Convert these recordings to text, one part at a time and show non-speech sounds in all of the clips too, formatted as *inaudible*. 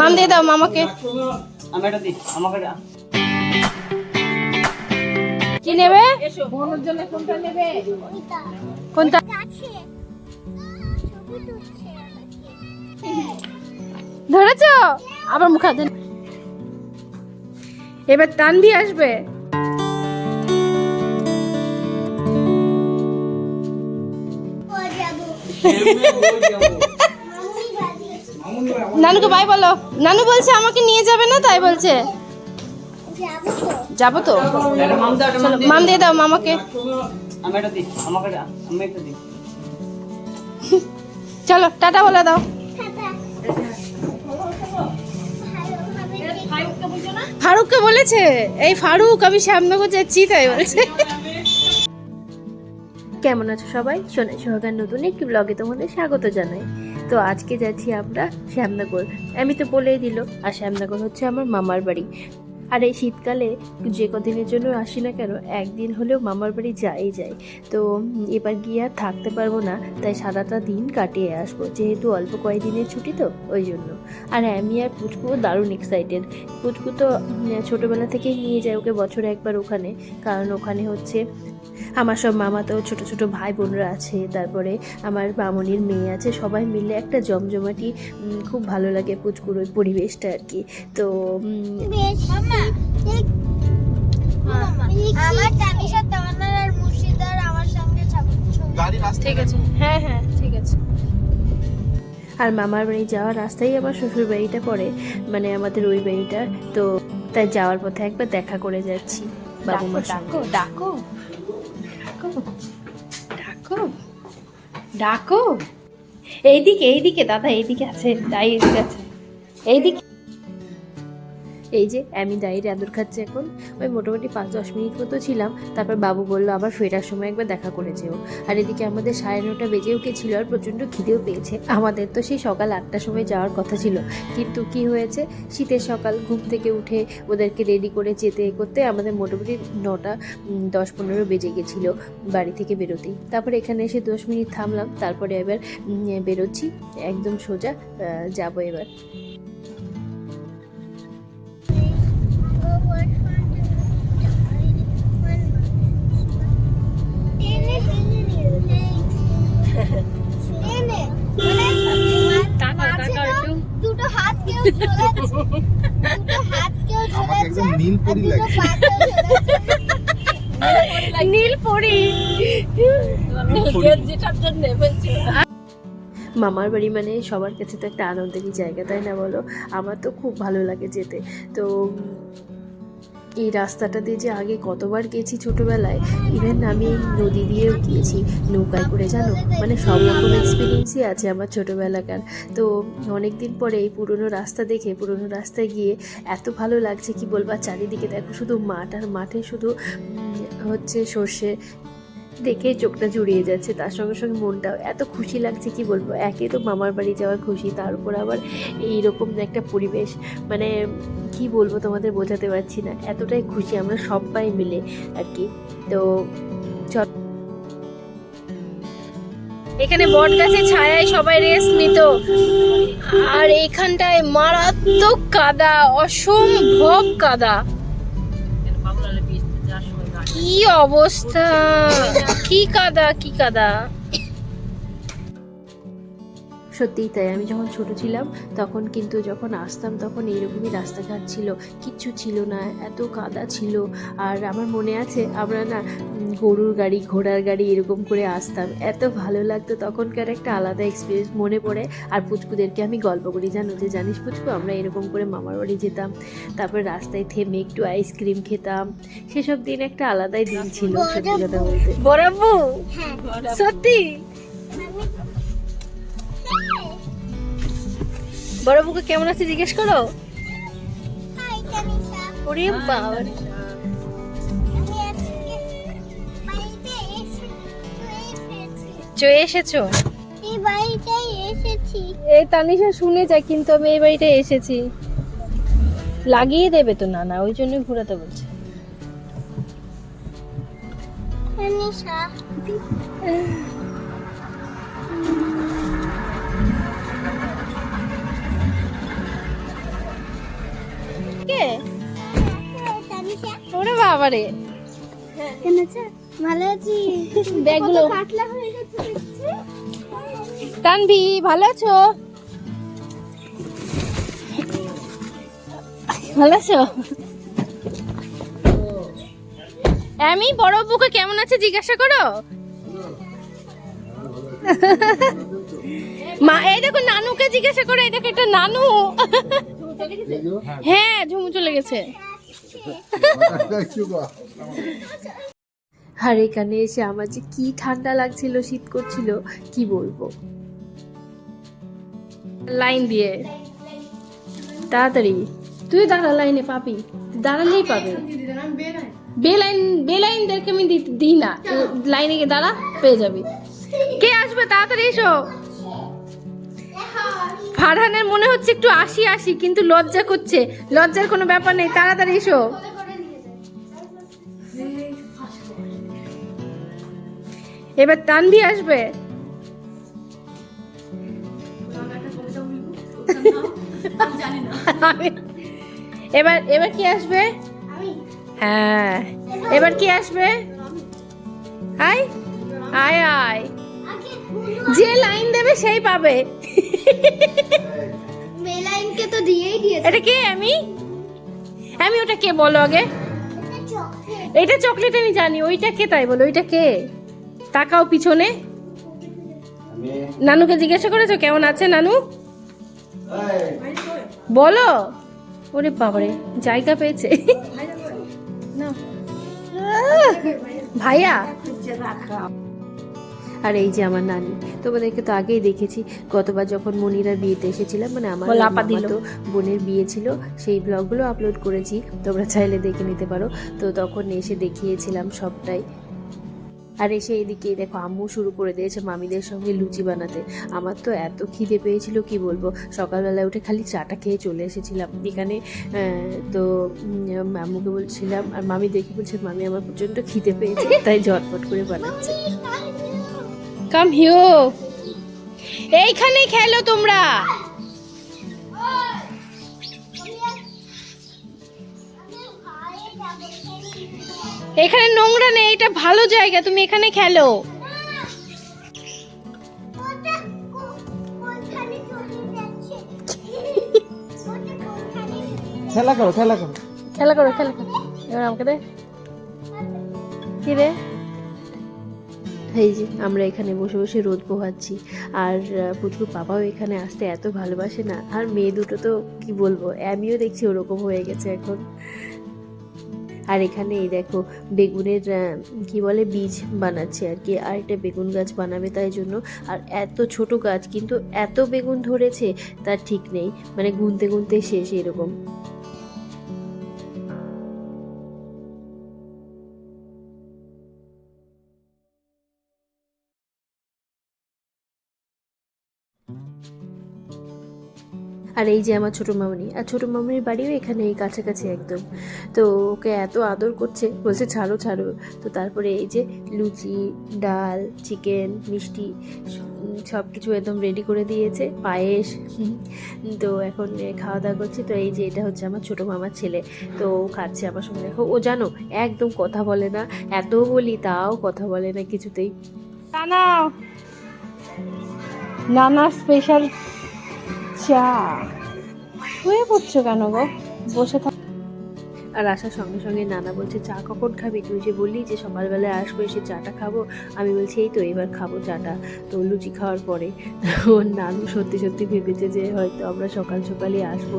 মাম দিয়ে দাও মামাকে। আমি এটা দিই আমাকে এটা- কি নেবে? কোনটা ধরেছ? আবার মুখ হাতে এবার তানভি আসবে। নানুকে বাই বলো। নানু বলছে আমাকে নিয়ে যাবে না তাই বলছে। যাব তো। মাম দিয়ে দাও। মামাকে। চলো টাটা বলে দাও। ফারুককে বলেছে এই ফারুক আমি শ্যামনগর যাচ্ছি তাই বলছে। কেমন আছো সবাই? সোনা সোহাগার নতুন একটি ব্লগে তোমাদের স্বাগত জানাই। তো আজকে যাচ্ছি আমরা শ্যামনগর। আমি তো বলেই দিল, আর শ্যামনগর হচ্ছে আমার মামার বাড়ি। আর এই শীতকালে যে কদিনের জন্য আসি না কেন, একদিন হলেও মামার বাড়ি যাই যাই। তো এবার গিয়ে আর থাকতে পারব না, তাই সারাটা দিন কাটিয়ে আসব। যেহেতু অল্প কয়েকদিনের ছুটি তো, ওই জন্য। আর আমি আর পুচকুও দারুণ এক্সাইটেড পুচকু তো ছোটোবেলা থেকেই নিয়ে যায় ওকে বছরে একবার ওখানে। কারণ ওখানে হচ্ছে আমার সব মামা তো ছোট ছোট ভাই বোনরা আছে, তারপরে আমার মামনির মেয়ে আছে, সবাই মিলে একটা জমজমাটি খুব ভালো লাগে পুচকুর ওই পরিবেশটা আর কি। তো উম, আমার তানিশা তাওয়ান্নার আর মুর্শিদার আমার সঙ্গে ছবি ঠিক আছে। হ্যাঁ হ্যাঁ ঠিক আছে। আর মামার বাড়ি যাওয়ার রাস্তায় আমার শ্বশুর বাড়িটা পড়ে মানে আমাদের ওই বাড়িটা। তো তাই যাওয়ার পথে একবার দেখা করে যাচ্ছি। বাবু মার ডাকো ডাকো। ডাকো। ডাকো। এইদিকে এইদিকে দাদা এইদিকে আছে তাই এইদিকে আছে এইদিকে। এই যে, আমি ডায়েরি আদর খাচ্ছি এখন। ওই মোটামুটি পাঁচ, দশ মিনিট মতো ছিলাম। তারপর বাবু বলল, আবার ফেরার সময় একবার দেখা করে যেও। আর এদিকে আমাদের সাড়ে নটা বেজে বেজেও গেছিল আর প্রচণ্ড খিদেও পেয়েছে। আমাদের তো সেই সকাল আটটার সময় যাওয়ার কথা ছিল। কিন্তু কি হয়েছে? শীতের সকাল, ঘুম থেকে উঠে ওদেরকে রেডি করে যেতে করতে আমাদের মোটামুটি নটা দশ, পনেরো বেজে গেছিল বাড়ি থেকে বেরোতেই। তারপরে এখানে এসে দশ মিনিট থামলাম। তারপরে এবার বেরোচ্ছি। একদম সোজা যাব এবার। দুটো হাত কেউ ঝোলাচ্ছে দুটো হাত কেউ ঝোলাচ্ছে নীল পরি লাগে পা কেউ ঝোলাচ্ছে। *laughs* নীল পরি। যেটার জন্য বলছো মামার বাড়ি মানে সবার কাছে তো একটা আনন্দেরই জায়গা তাই না বলো? আমার তো খুব ভালো লাগে যেতে। তো এই রাস্তাটা দিয়ে যে আগে কতবার গেছি ছোটবেলায় ইভেন আমি নদী দিয়েও গিয়েছি নৌকায় করে, জানো? মানে সব রকম এক্সপিরিয়েন্সই আছে আমার ছোটোবেলাকার। তো অনেক দিন পরে এই পুরনো রাস্তা দেখে, পুরনো রাস্তায় গিয়ে এত ভালো লাগছে, কি বলব? চারিদিকে দেখো শুধু মাঠ, আর মাঠে শুধু হচ্ছে সর্ষে দেখে চোখটা জুড়িয়ে যাচ্ছে। তার সঙ্গে সঙ্গে মনটাও এত খুশি লাগছে, কি বলব? একে তো মামার বাড়ি যাওয়ার খুশি, তার উপর আবার এইরকম একটা পরিবেশ মানে কি বলব তোমাদের বোঝাতে পারছি না। এতটাই খুশি আমরা সবাই মিলে আর কি। তো এখানে বট গাছের ছায়ায় সবাই রেস্ট নিত। আর এইখানটায় মারাত্মক কাদা, অসম্ভব কাদা। কি অবস্থা? কি কাদা কি কাদা? সত্যিই তাই। আমি যখন ছোট ছিলাম তখন কিন্তু যখন আসতাম তখন এইরকমই রাস্তাঘাট ছিল। কিচ্ছু ছিল না এত কাদা ছিল। আর আমার মনে আছে আমরা না গরুর গাড়ি ঘোড়ার গাড়ি এরকম করে আসতাম। এত ভালো লাগতো তখনকার একটা আলাদা এক্সপিরিয়েন্স মনে পড়ে। আর পুচকুদেরকে আমি গল্প করি জানো যে জানিস পুচকু আমরা এরকম করে মামার বাড়ি যেতাম। তারপর রাস্তায় থেমে একটু আইসক্রিম খেতাম। সেসব দিন একটা আলাদাই দিন ছিল সত্যি কথা বলতে। বরাবু? হ্যাঁ বুকে কেমন আছে জিজ্ঞেস করো? হাই তানিশা ওরে বাবা। এসে এসেছি। এসেছ? এই বাড়িটাই এসেছি। এই তানিশা শুনে যায় কিন্তু আমি এই বাড়িতে এসেছি। লাগিয়ে দেবে তো না না ওই জন্য ঘোরাতে বলছে। তানিশা। বাবারে আছে? ভালো আছি। ব্যাগগুলো। পাতলা হয়ে গেছে তানভি ভালো আছো? ভালো আছো? আমি বড় বুকে কেমন আছে জিজ্ঞাসা করো? মা এই দেখো নানুকে জিজ্ঞাসা করো এই দেখো এটা নানু। হ্যাঁ ঝুমু চলে গেছে। আর এখানে এসে আমার যে কি ঠান্ডা লাগছিল, শীত করছিল, কি বলব? লাইন দিয়ে। তাড়াতাড়ি। তুই দাঁড়া লাইনে পাবি। দাঁড়ালেই পাবে। বে লাইন, বে লাইনদেরকে আমি দিই না। লাইনে গিয়ে দাঁড়া, পেয়ে যাবি। কে আসবে? তাড়াতাড়ি এসো। ফারহানের মনে হচ্ছে একটু আসি আসি, কিন্তু লজ্জা করছে। লজ্জার কোনো ব্যাপার নেই, তাড়াতাড়ি এসো। এবার তানভি আসবে। এবার এবার কি আসবে? হ্যাঁ। এবার কি আসবে? আয় আয় আয়। যে লাইন দেবে, সেই পাবে। মেলাইনকে তো দিয়েই দিয়েছে। এটা কে আমি? আমি ওটা কে বলো আগে? এটা চকলেট। আমি জানি ওইটা কে তাই বলো ওইটা কে? তাকাও পিছনে। নানুকে জিজ্ঞাসা করেছ কেমন আছে নানু? বলো। ওরে বাবারে জায়গা পেয়েছে। ভাইয়া। আর এই যে আমার নানি তোমাদেরকে তো আগেই দেখেছি গতবার যখন মনিরা বিয়েতে এসেছিলাম মানে আমার তো বোনের বিয়ে ছিল সেই ব্লগগুলো আপলোড করেছি তোমরা চাইলে দেখে নিতে পারো। তো তখন এসে দেখিয়েছিলাম সবটাই। আর এসে এদিকে দেখো আম্মু শুরু করে দিয়েছে মামিদের সঙ্গে লুচি বানাতে। আমার তো এত খিদে পেয়েছিল কি বলব? সকালবেলা উঠে খালি চাটা খেয়ে চলে এসেছিলাম। এখানে তো আম্মুকে বলছিলাম আর মামি দেখে বলছে মামি আমার প্রচণ্ড খিদে পেয়েছে তাই ঝটপট করে বানাচ্ছে। কাম হিও এইখানে খেলো তোমরা। এখানে নোংরা নেই এটা ভালো জায়গা তুমি এখানে খেলো। খেলা করো খেলা করো। খেলা করো খেলা করো। এবার আমাকে দে। কি রে? এই যে, আমরা এখানে বসে বসে রোদ পোহাচ্ছি। আর পুচকুর বাবাও এখানে আসতে এত ভালোবাসে না। আর মেয়ে দুটো তো, কি বলব, আমিও দেখছি ওরকম হয়ে গেছে এখন। আর এখানে এই দেখো, বেগুনের কি বলে, বীজ বানাচ্ছে আর কি। আর একটা বেগুন গাছ বানাবে তাই জন্য। আর এত ছোট গাছ, কিন্তু এত বেগুন ধরেছে, তার ঠিক নেই। মানে গুনতে গুনতে শেষ এরকম। আর এই যে আমার ছোটো মামনি, আর ছোটো মামনির বাড়িও এখানে এই কাছাকাছি একদম। তো ওকে এত আদর করছে, বলছে, ছাড়ো ছাড়ো। তো তারপরে এই যে লুচি, ডাল, চিকেন, মিষ্টি সব কিছু একদম রেডি করে দিয়েছে, পায়েস তো এখন খাওয়া দাওয়া করছি। তো এই যে এটা হচ্ছে আমার ছোটো মামার ছেলে। তো ও খাচ্ছে আমার সঙ্গে। দেখো ও জানো, একদম কথা বলে না, এত বলি তাও কথা বলে না কিছুতেই। নানা নানা স্পেশাল চা শুয়ে পড়ছো কেন গো? বসে থাক। আর আসার সঙ্গে সঙ্গে নানা বলছে, চা কখন খাবি? তুই যে বললি যে সকালবেলায় আসব, এসে চাটা খাব। আমি বলছি, এই তো, এবার খাব চাটা। তো লুচি খাওয়ার পরে ওর নানু সত্যি সত্যি ভেবেছে যে হয়তো আমরা সকাল সকালই আসব।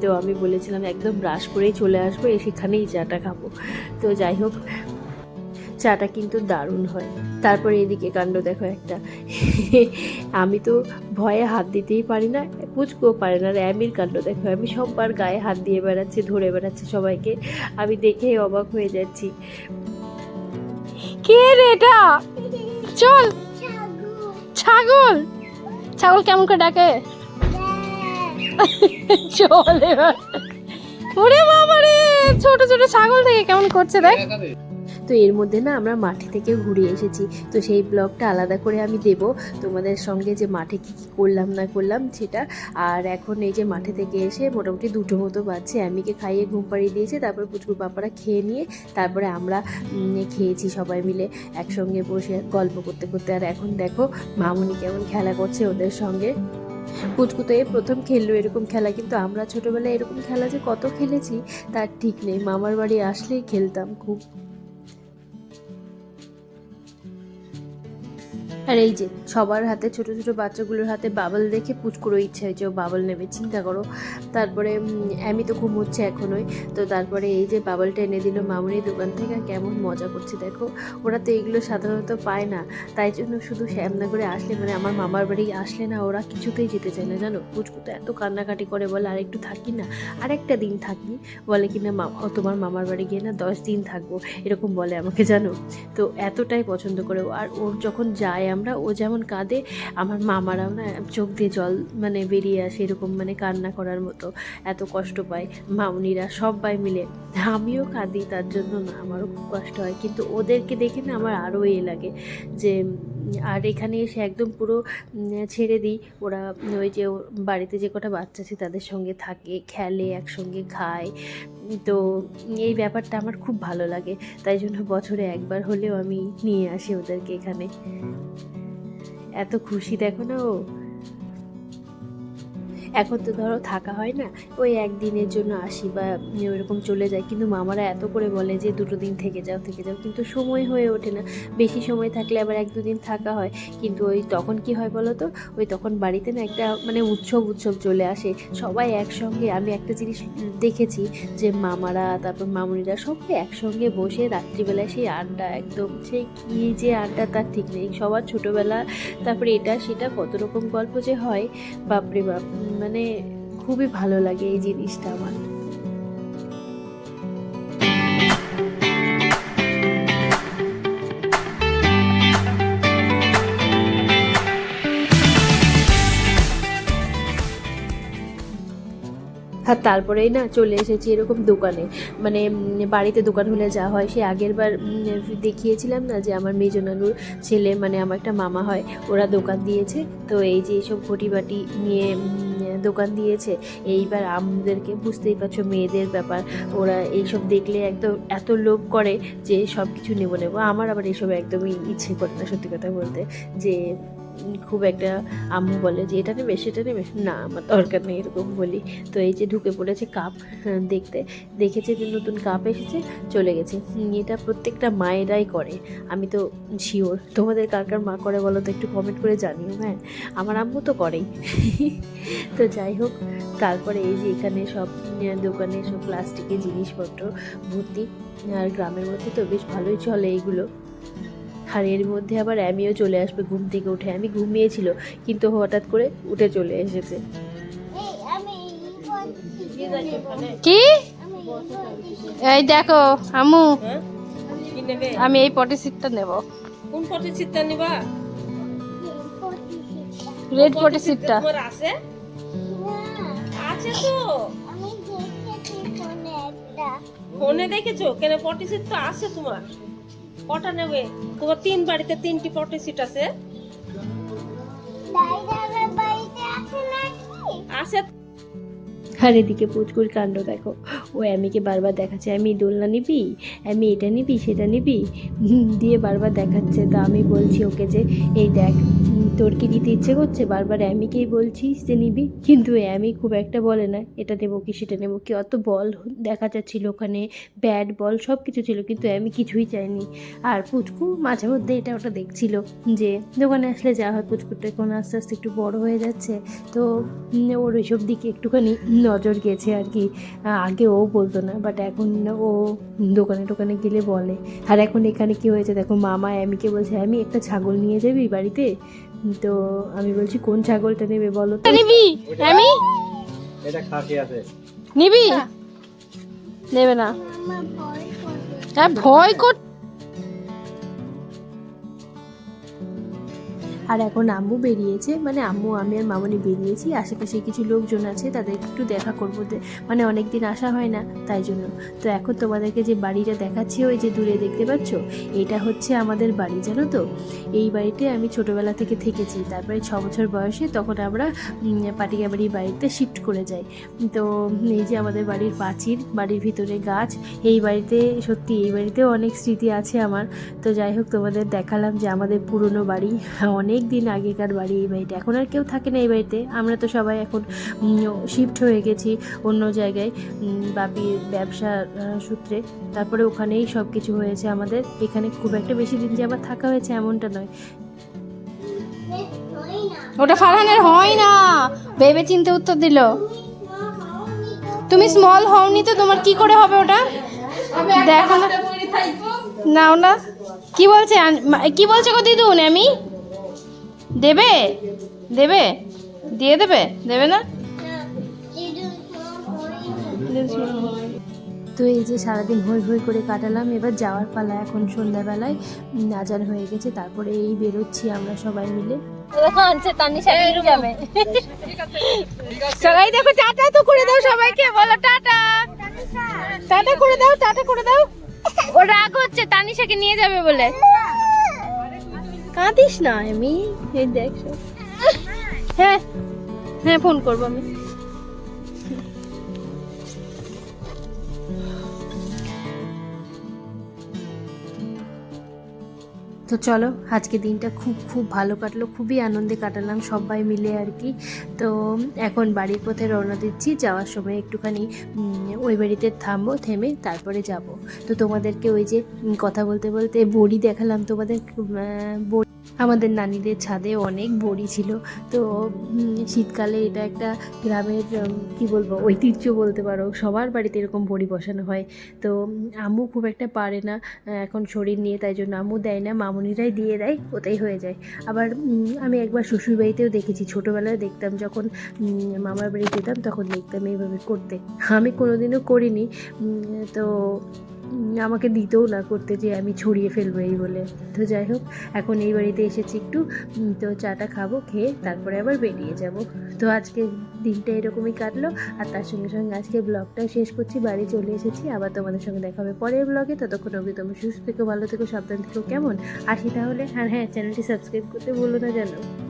তো আমি বলেছিলাম, একদম ব্রাশ করেই চলে আসব সেখানেই চাটা খাব। তো যাই হোক চাটা কিন্তু দারুণ হয়। তারপরে এদিকে কাণ্ড দেখো একটা। আমি তো ভয়ে হাত দিতেই পারি না পুচকেও পারে না। আর অ্যামির কাণ্ড দেখো আমি সববার গায়ে হাত দিয়ে বেড়াচ্ছে, ধরে বেড়াচ্ছে সবাইকে। আমি দেখেই অবাক হয়ে যাচ্ছি। কে রে এটা? চল। ছাগল। ছাগল কেমন করে ডাকে? চল এবার। ওরে বাবা রে ছোট ছোট ছাগল থেকে কেমন করছে দেখ। তো এর মধ্যে না আমরা মাঠে থেকে ঘুরে এসেছি। তো সেই ব্লগটা আলাদা করে আমি দেব। তোমাদের সঙ্গে যে মাঠে কী কী করলাম না করলাম সেটা। আর এখন এই যে মাঠে থেকে এসে মোটামুটি দুটো মতো বাজছে। আমিকে খাইয়ে ঘুম পাড়িয়ে দিয়েছে, তারপর পুচকুর পাপারা খেয়ে নিয়ে তারপরে আমরা খেয়েছি সবাই মিলে একসঙ্গে বসে গল্প করতে করতে। আর এখন দেখো মামুনি কেমন খেলা করছে ওদের সঙ্গে। পুচকু তো এই প্রথম খেললো এরকম খেলা, কিন্তু আমরা ছোটবেলায় এরকম খেলা যে কত খেলেছি, তার ঠিক নেই। মামার বাড়ি আসলেই খেলতাম খুব। আর এই যে, সবার হাতে, ছোট ছোট বাচ্চাগুলোর হাতে বাবল দেখে পুচকুরও ইচ্ছা হয়েছে ও বাবল নেবে, চিন্তা করো। তারপরে আমি তো ঘুমোচ্ছে এখনোই। তো তারপরে এই যে বাবলটা এনে দিল মামুনি দোকান থেকে কেমন মজা করছে, দেখো। ওরা তো এগুলো সাধারণত পায় না। তাই জন্য শুধু শ্যামনগরে আসলে মানে আমার মামার বাড়ি আসলে না, ওরা কিছুতেই যেতে চায় না, জানো? পুচকু তো এত কান্নাকাটি করে, বলে আর একটু থাকি না আর একটা দিন থাকি। বলে মামা ও তোমার মামার বাড়ি গিয়ে না দশ দিন থাকব, এরকম বলে আমাকে, জানো? তো এতটাই পছন্দ করে। আর ওর যখন যায় আমরা, ও যেমন কাঁদে, আমার মামারাও না চোখ দিয়ে জল মানে বেরিয়ে আসে এরকম মানে কান্না করার মতো, এত কষ্ট পায়। মামনিরা সবাই মিলে। আমিও কাঁদি, তার জন্য না, আমারও খুব কষ্ট হয়। কিন্তু ওদেরকে দেখে না আমার আরও এ লাগে যে আর এখানে এসে একদম পুরো ছেড়ে দিই। ওরা, ওই যে বাড়িতে যে কটা বাচ্চা আছে তাদের সঙ্গে থাকে, খেলে, একসঙ্গে খায়। তো এই ব্যাপারটা আমার খুব ভালো লাগে। তাই জন্য বছরে একবার হলেও আমি নিয়ে আসি ওদেরকে এখানে। এত খুশি, দেখো না ও? এখন তো ধরো থাকা হয় না, ওই একদিনের জন্য আসি বা ওইরকম চলে যায় কিন্তু মামারা এত করে বলে যে দুটো দিন থেকে যাও থেকে যাও, কিন্তু সময় হয়ে ওঠে না। বেশি সময় থাকলে আবার এক দুদিন থাকা হয়। কিন্তু ওই তখন কি হয় বলো তো? ওই তখন বাড়িতে না একটা মানে উৎসব উৎসব চলে আসে। সবাই একসঙ্গে, আমি একটা জিনিস দেখেছি যে মামারা, তারপর মামুনিরা সবাই একসঙ্গে বসে রাত্রিবেলায় সেই আড্ডা একদম সেই কী যে আড্ডা তার ঠিক নেই। সবার ছোটোবেলা, তারপরে এটা সেটা, কত রকম গল্প যে হয়, বাপরে বাপ। মানে খুবই ভালো লাগে এই জিনিসটা আমার। আর তারপরেই না চলে এসেছি এরকম দোকানে। মানে বাড়িতে দোকান হলে যা হয়, সে আগের বার দেখিয়েছিলাম না যে আমার মেজো নানুর ছেলে মানে আমার একটা মামা হয়, ওরা দোকান দিয়েছে। তো এই যে এইসব ঘটি বাটি নিয়ে দোকান দিয়েছে, এইবার আমাদেরকে বুঝতেই পারছ মেয়েদের ব্যাপার। ওরা এইসব দেখলে একদম এত লোভ করে যে সব কিছু নেব নেব। আমার আবার এইসব একদমই ইচ্ছে করে না, সত্যি কথা বলতে, যে খুব একটা আম্মু বলে যে এটা নেবে সেটা নেবে? না আমার দরকার নেই এরকম বলি। তো এই যে ঢুকে পড়েছে কাপ হ্যাঁ, দেখতে দেখেছে যে নতুন কাপ এসেছে চলে গেছে। এটা প্রত্যেকটা মায়েরাই করে। আমি তো শিওর তোমাদের কার কার মা করে বলো তো একটু কমেন্ট করে জানিও হ্যাঁ? আমার আম্মু তো করেই। তো যাই হোক তারপরে এই যে এখানে সব দোকানে সব প্লাস্টিকের জিনিসপত্র ভর্তি আর গ্রামের মধ্যে তো বেশ ভালোই চলে এইগুলো আর এর মধ্যে আবার আমিও চলে আসবে ঘুম থেকে উঠে। আমি ঘুমিয়েছিল কিন্তু হঠাৎ করে উঠে চলে এসেছে। কি? এই দেখো আমু আমি এই পটি সিটটা নেব। কোন পটি সিটটা নিবা। রেড পটি সিটটা তোমার আছে? না, আছে তো। আমি দেখেছি ফোনে একটা ফোনে দেখেছ? কেন পটি সিট তো আছে তোমার। কটা নেবে। তোমার তিন বাড়িতে তিনটি পটে সিট আছে। আছে। আর এদিকে পুচকুর কাণ্ড দেখো। ও অ্যামিকে বারবার দেখাচ্ছে আমি দোলনা নিবি? আমি এটা নিবি, সেটা নিবি? দিয়ে বারবার দেখাচ্ছে। তো আমি বলছি ওকে যে, এই দেখ তোর কি নিতে ইচ্ছে করছে? বারবার অ্যামিকেই বলছিস যে নিবি? কিন্তু অ্যামি খুব একটা বলে না। এটা নেব কি, সেটা নেব কি? অত বল দেখা যাচ্ছিল ওখানে, ব্যাট, বল সব কিছু ছিল, কিন্তু অ্যামি কিছুই চায়নি। আর পুচকু মাঝে মধ্যে এটা ওটা দেখছিল যে দোকানে আসলে যা হয় পুচকুটা এখন আস্তে আস্তে একটু বড় হয়ে যাচ্ছে। তো ওর ওইসব দিকে একটুখানি নজর গেছে আর কি। আগে ও বলতো না বাট এখন ও দোকানে টোকানে গেলে বলে। আর এখন এখানে কি হয়েছে? দেখো মামা অ্যামিকে বলছে আমি একটা ছাগল নিয়ে যাবি বাড়িতে? তো আমি বলছি কোন ছাগলটা নেবে বলো তো? নিবি। আমি? এটা খাসি আছে। নিবি? নেবে না। আমার ভয় করে হ্যাঁ ভয় কর আর এখন আম্মু বেরিয়েছে মানে আম্মু, আমি আর মামনি বেরিয়েছি, আশেপাশে কিছু লোকজন আছে, তাদের একটু দেখা করব মানে অনেক দিন আসা হয় না, তাই জন্য। তো এখন তোমাদেরকে যে বাড়িটা দেখাচ্ছি, ওই যে দূরে দেখতে পাচ্ছ, এটা হচ্ছে আমাদের বাড়ি, জানো তো? এই বাড়িতে আমি ছোটোবেলা থেকে থেকেছি, তারপরে ছ বছর বয়সে তখন আমরা পাটিকাবাড়ি বাড়িতে শিফট করে যাই। তো এই যে আমাদের বাড়ির প্রাচীর বাড়ির ভিতরে গাছ, এই বাড়িতে, সত্যি এই বাড়িতেও অনেক স্মৃতি আছে আমার। তো যাই হোক, তোমাদের দেখালাম যে আমাদের পুরনো বাড়ি, অনেক দিন আগেকার বাড়ি এই বাড়িতে। এখন আর কেউ থাকে না এই বাড়িতে। আমরা তো সবাই এখন শিফট হয়ে গেছি অন্য জায়গায় বাপির ব্যবসা সূত্রে। তারপরে ওখানেই সব কিছু হয়েছে আমাদের। এখানে খুব একটা বেশি দিন যে আবার থাকা হয়েছে এমনটা নয়। ওটা ফারহানের হয় না। ভেবে চিনতে উত্তর দিল। তুমি স্মল হওনি তো তোমার কি করে হবে ওটা? দেখো না। নাও না। কি বলছে কি বলছে গো দিদুন আমি? দেবে? দেবে? দিয়ে দেবে? দেবে না? তো এই যে সারাদিন হই হই করে কাটালাম এবার যাওয়ার পালা এখন সন্ধ্যাবেলায় আজান হয়ে গেছে তারপরে এই বেরোচ্ছি আমরা সবাই মিলে। সবাই দেখো টাটা তো করে দাও সবাইকে বলো টাটা। টাটা করে দাও টাটা করে দাও। ও রাগ হচ্ছে তানিশাকে নিয়ে যাবে বলে। কাঁদিস না আমি এই দেখ হ্যাঁ হ্যাঁ ফোন করব আমি। তো চলো, আজকে দিনটা খুব খুব ভালো কাটলো, খুবই আনন্দে কাটালাম সবাই মিলে আর কি। তো এখন বাড়ির পথে রওনা দিচ্ছি, যাওয়ার সময় একটুখানি ওই বাড়িতে থামবো, থেমে তারপরে যাব। তো তোমাদেরকে ওই যে কথা বলতে বলতে বড়ি দেখালাম তোমাদের বড়ি আমাদের নানিদের ছাদে অনেক বড়ি ছিল। তো শীতকালে এটা একটা গ্রামের কি বলব, ঐতিহ্য বলতে পারো। সবার বাড়িতে এরকম বড়ি বসানো হয়। তো, আম্মু খুব একটা পারে না এখন শরীর নিয়ে, তাই জন্য আম্মু দেয় না, মামুনিরাই দিয়ে দেয় ওটাই হয়ে যায়। আবার আমি একবার শ্বশুরবাড়িতেও দেখেছি, ছোটোবেলায় দেখতাম যখন মামার বাড়ি যেতাম, তখন দেখতাম এইভাবে করতে। আমি কোনোদিনও করিনি তো আমাকে দিতেও না করতে যে আমি ছড়িয়ে ফেলব এই বলে। তো যাই হোক, এখন এই বাড়িতে এসেছি একটু। তো চাটা খাব, খেয়ে তারপরে আবার বেরিয়ে যাব। তো আজকে দিনটা এরকমই কাটলো। আর তার সঙ্গে সঙ্গে আজকে ব্লগটা শেষ করছি, বাড়ি চলে এসেছি। আবার তোমাদের সঙ্গে দেখা হবে পরের ব্লগে। ততক্ষণ অবধি তুমি সুস্থ থেকো, ভালো থেকো, সাবধান থেকো, কেমন? আসি তাহলে। আর হ্যাঁ চ্যানেলটি সাবস্ক্রাইব করতে ভুলো না জানো।